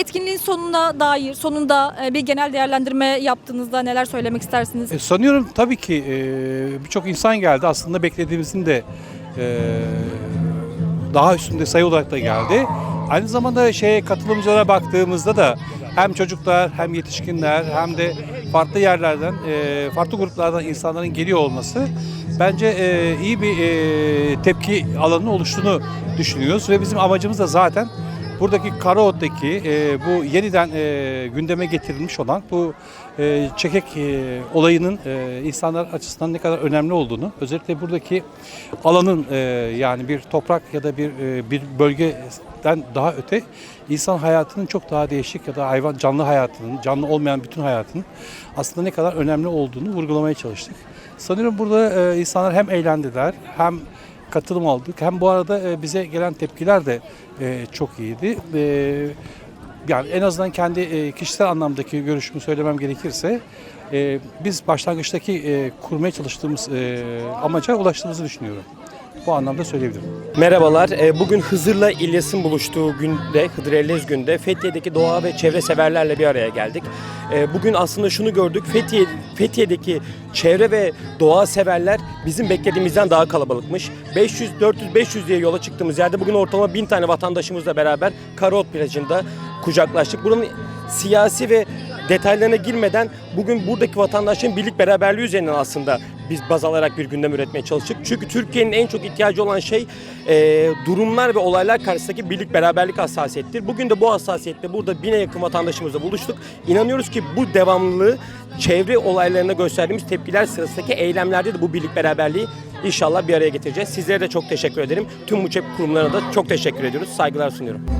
etkinliğin sonuna dair, sonunda e, bir genel değerlendirme yaptığınızda neler söylemek istersiniz? E, sanıyorum tabii ki e, birçok insan geldi. Aslında beklediğimizin de daha üstünde sayı olarak da geldi. Aynı zamanda şeye katılımcılara baktığımızda da hem çocuklar hem yetişkinler hem de farklı yerlerden, farklı gruplardan insanların geliyor olması bence iyi bir tepki alanının oluştuğunu düşünüyoruz ve bizim amacımız da zaten buradaki Karaot'taki e, bu yeniden e, gündeme getirilmiş olan bu e, çekek e, olayının e, insanlar açısından ne kadar önemli olduğunu, özellikle buradaki alanın e, yani bir toprak ya da bir e, bir bölgeden daha öte insan hayatının çok daha değişik ya da hayvan canlı hayatının, canlı olmayan bütün hayatının aslında ne kadar önemli olduğunu vurgulamaya çalıştık. Sanıyorum burada e, insanlar hem eğlendiler hem katılım aldık. Hem bu arada e, bize gelen tepkiler de e, çok iyiydi. E, Yani en azından kendi kişisel anlamdaki görüşümü söylemem gerekirse biz başlangıçtaki kurmaya çalıştığımız amaca ulaştığımızı düşünüyorum. Bu anlamda söyleyebilirim. Merhabalar. Ee, Bugün Hızır'la İlyas'ın buluştuğu günde, Hıdır Ellez günde Fethiye'deki doğa ve çevre severlerle bir araya geldik. Ee, Bugün aslında şunu gördük. Fethiye, Fethiye'deki çevre ve doğa severler bizim beklediğimizden daha kalabalıkmış. 500, 400, 500 diye yola çıktığımız yerde bugün ortalama 1000 tane vatandaşımızla beraber Karaot plajında kucaklaştık. Buranın siyasi ve detaylarına girmeden bugün buradaki vatandaşların birlik beraberliği üzerinden aslında biz baz alarak bir gündem üretmeye çalıştık. Çünkü Türkiye'nin en çok ihtiyacı olan şey e, durumlar ve olaylar karşısındaki birlik beraberlik hassasiyettir. Bugün de bu hassasiyetle burada bine yakın vatandaşımızla buluştuk. İnanıyoruz ki bu devamlılığı çevre olaylarına gösterdiğimiz tepkiler sırasındaki eylemlerde de bu birlik beraberliği inşallah bir araya getireceğiz. Sizlere de çok teşekkür ederim. Tüm bu kurumlarına da çok teşekkür ediyoruz. Saygılar sunuyorum.